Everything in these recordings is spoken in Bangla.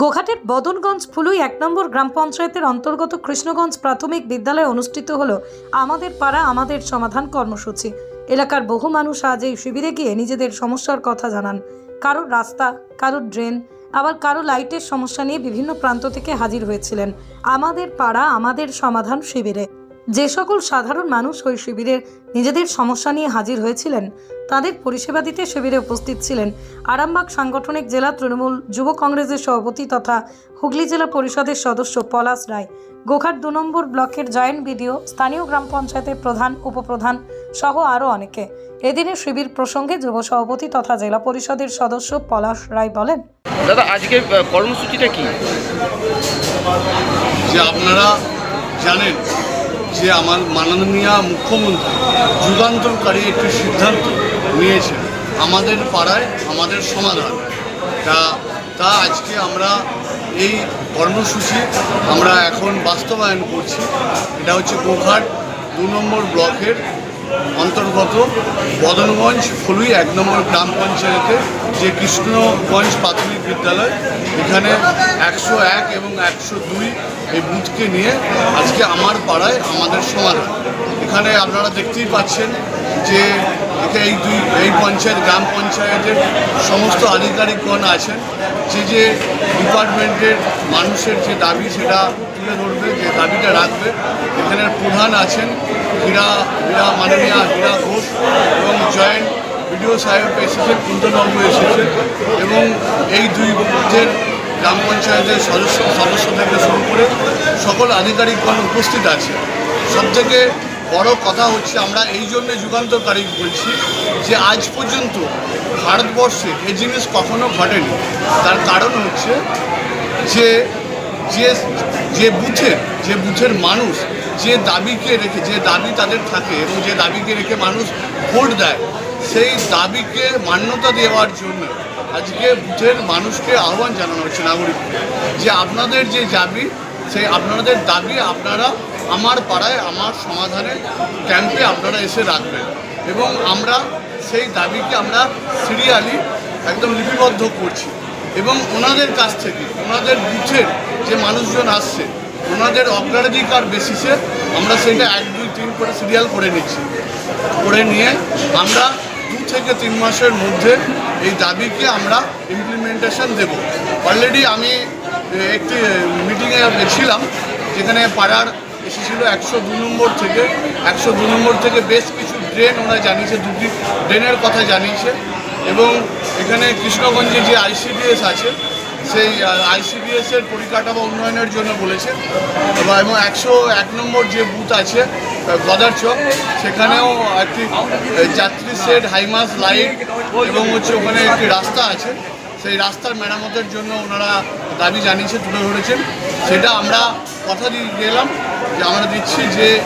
গোঘাটের বদনগঞ্জ ফুলুই এক নম্বর গ্রাম পঞ্চায়েতের অন্তর্গত কৃষ্ণগঞ্জ প্রাথমিক বিদ্যালয়ে অনুষ্ঠিত হল আমাদের পাড়া, আমাদের সমাধান কর্মসূচি। এলাকার বহু মানুষ আজ এই শিবিরে গিয়ে নিজেদের সমস্যার কথা জানান। কারোর রাস্তা কারোর ড্রেন, আবার কারও লাইটের সমস্যা নিয়ে বিভিন্ন প্রান্ত থেকে হাজির হয়েছিলেন। আমাদের পাড়া, আমাদের সমাধান শিবিরে। যে সকল সাধারণ মানুষ ওই শিবিরের নিজেদের সমস্যা নিয়ে হাজির হয়েছিলেন তাদের পরিষেবা দিতে শিবিরে উপস্থিত ছিলেন আরামবাগ সাংগঠনিক জেলা তৃণমূল যুব কংগ্রেসের সভাপতি তথা হুগলি জেলা পরিষদের সদস্য পলাশ রায়। গোঘাট দু নম্বর ব্লকের জয়েন্ট বিডিও স্থানীয় গ্রাম পঞ্চায়েতের প্রধান উপপ্রধান সহ আরও অনেকে। এদিনের শিবির প্রসঙ্গে যুব সভাপতি তথা জেলা পরিষদের সদস্য পলাশ রায় বলেন দাদা আজকের কর্মসূচিটা কি? যে আপনারা জানেন যে আমার মাননীয় মুখ্যমন্ত্রী যুগান্তরকারী একটি সিদ্ধান্ত নিয়েছেন আমাদের পাড়ায়, আমাদের সমাধান। তা তা আজকে আমরা এই কর্মসূচি আমরা এখন বাস্তবায়ন করছি। এটা হচ্ছে গোঘাট দু নম্বর ব্লকের অন্তর্গত বদনগঞ্জ ফুলুই এক নম্বর গ্রাম পঞ্চায়েতে যে কৃষ্ণগঞ্জ প্রাথমিক বিদ্যালয়, এখানে একশো এক এবং একশো দুই এই বুথকে নিয়ে আজকে আমার পাড়ায় আমাদের সমাধান এখানে আপনারা দেখতেই পাচ্ছেন যে এই দুই, এই পঞ্চায়েত, গ্রাম পঞ্চায়েতের সমস্ত আধিকারিকগণ আছেন। যে যে ডিপার্টমেন্টের মানুষের যে দাবি, সেটা তুলে ধরবে, যে দাবিটা রাখবে। এখানের প্রধান আছেন হীরা হীরা মাননীয়, হীরা ঘোষ এবং জয়েন্ট বিডিও সাহেব এসেছেন কুন্দনবাবু এসেছেন এবং এই দুই বুথের গ্রাম পঞ্চায়েতের সদস্য সদস্য থেকে শুরু করে সকল আধিকারিকগণ উপস্থিত আছে। সবথেকে বড় কথা হচ্ছে আমরা এই জন্য যুগান্তকারী বলছি যে আজ পর্যন্ত ভারতবর্ষে এই জিনিস কখনো ঘটেনি। তার কারণ হচ্ছে যে যে যে বুথের যে বুথের মানুষ যে দাবিকে রেখে, যে দাবি তাদের থাকে এবং যে দাবিকে রেখে মানুষ ভোট দেয়, সেই দাবিকে মান্যতা দেওয়ার জন্য আজকে বুথের মানুষকে আহ্বান জানানো হচ্ছে নাগরিককে যে আপনাদের যে দাবি, সেই আপনাদের দাবি আপনারা আমার পাড়ায়, আমার সমাধানে, ক্যাম্পে আপনারা এসে রাখবেন এবং আমরা সেই দাবিকে আমরা সিরিয়ালি একদম লিপিবদ্ধ করছি এবং ওনাদের কাছ থেকে, ওনাদের বুথের যে মানুষজন আসছে, ওনাদের অগ্রাধিকার বেসিসে আমরা সেইটা এক, দুই, তিন করে সিরিয়াল করে নিচ্ছি। করে নিয়ে আমরা দু থেকে তিন মাসের মধ্যে এই দাবিকে আমরা ইমপ্লিমেন্টেশন দেব। অলরেডি আমি একটি মিটিংয়ে গেছিলাম, যেখানে পাড়ার এসেছিল একশো দু নম্বর থেকে, একশো দু নম্বর থেকে বেশ কিছু ড্রেন ওরা জানিয়েছে, দুটি ড্রেনের কথা জানিয়েছে। এবং এখানে কৃষ্ণগঞ্জে যে আইসিডিএস আছে সেই আইসিডিএস এর পরিকাঠামো উন্নয়নের জন্য বলেছে। এবং- একশো এক নম্বর যে বুথ আছে গদার চক, সেখানেও একটি যাত্রী সেট হাইমাস লাইট এবং হচ্ছে ওখানে একটি রাস্তা আছে। সেই রাস্তার মেরামতের জন্য ওনারা দাবি জানিয়েছে, তুলে ধরেছেন। সেটা আমরা কথা দিয়ে গেলাম, যে আমরা দিচ্ছি যে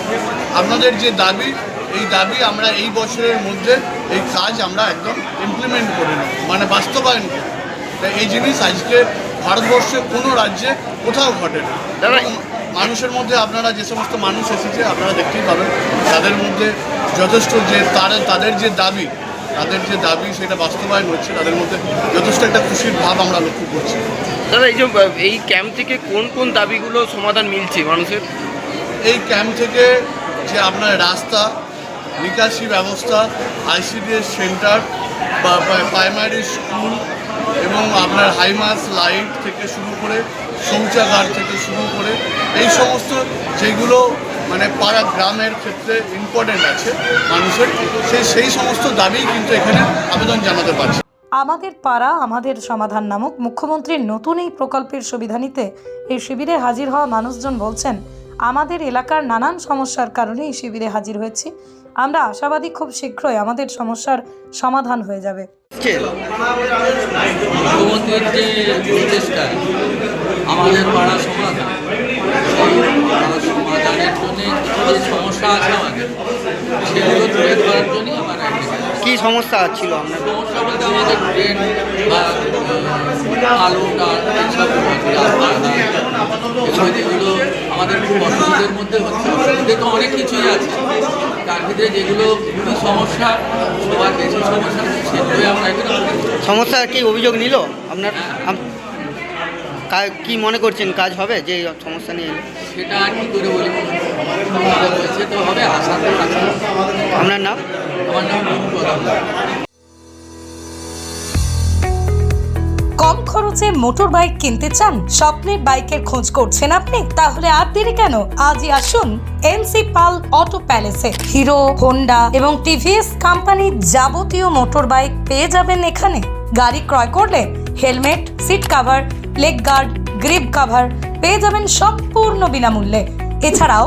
আপনাদের যে দাবি, এই দাবি আমরা এই বছরের মধ্যে এই কাজ আমরা একদম ইমপ্লিমেন্ট করে নেব মানে বাস্তবায়ন করব তা এই জিনিস আজকে ভারতবর্ষে কোনো রাজ্যে কোথাও ঘটে না। দাদা, মানুষের মধ্যে আপনারা যে সমস্ত মানুষ এসেছে আপনারা দেখতেই পাবেন তাদের মধ্যে যথেষ্ট যে তার তাদের যে দাবি তাদের যে দাবি সেটা বাস্তবায়ন হচ্ছে তাদের মধ্যে যথেষ্ট একটা খুশির ভাব আমরা লক্ষ্য করছি। দাদা এই যে এই ক্যাম্প থেকে কোন কোন দাবিগুলো সমাধান মিলছে মানুষের? এই ক্যাম্প থেকে যে আপনার রাস্তা নিকাশি ব্যবস্থা আইসিডিএস সেন্টার বা প্রাইমারি স্কুল এবং আপনার হাইমাস লাইট থেকে শুরু করে শৌচাগার থেকে শুরু করে এই সমস্ত যেগুলো মানে পাড়া গ্রামের ক্ষেত্রে ইম্পর্টেন্ট আছে মানুষের, সেই সেই সমস্ত দাবি কিন্তু এখানে আবেদন জানাতে পারছে। আমাদের পাড়া আমাদের সমাধান নামক মুখ্যমন্ত্রীর নতুন এই প্রকল্পের সুবিধা নিতে এই শিবিরে হাজির হওয়া মানুষজন বলছেন, আমাদের এলাকার নানান সমস্যার কারণে এই শিবিরে হাজির হয়েছি। আমরা আশাবাদী খুব শীঘ্রই আমাদের সমস্যার সমাধান হয়ে যাবে। আমাদের পাড়া সমাধান সমাধানের জন্য সমস্যা আছে আমাদের সেগুলো তুলে ধরার জন্যই কি সমস্যা ছিল আপনার? সমস্যা বলতে আমাদের ট্রেন বা আলু ডাল এইসব যেগুলো আমাদের খুব অসুবিধের মধ্যে হচ্ছে। অসুবিধে তো অনেক কিছুই আছে। তার ভিতরে যেগুলো খুবই সমস্যা সবার বেশি সমস্যা সেগুলোই আমরা এখানে সমস্যা কি অভিযোগ নিল আপনার? আপ- কি মনে করছেন কাজ হবে যে সমস্যা নিয়ে? সেটা আর কি করে বলি তো হবে আশা আপনার নাম? কম খরচে মোটর বাইক কিনতে চান? স্বপ্নের বাইকের খোঁজ করছেন আপনি? তাহলে আর দেরি কেন? আজই আসুন এনসি পাল অটো প্যালেসে। হিরো, হোন্ডা এবং টিভিএস কোম্পানির যাবতীয় মোটর বাইক পেয়ে যাবেন এখানে। গাড়ি ক্রয় করলে helmet, seat cover, leg guard, grip cover পেয়ে যাবেন সম্পূর্ণ বিনামূল্যে। এছাড়াও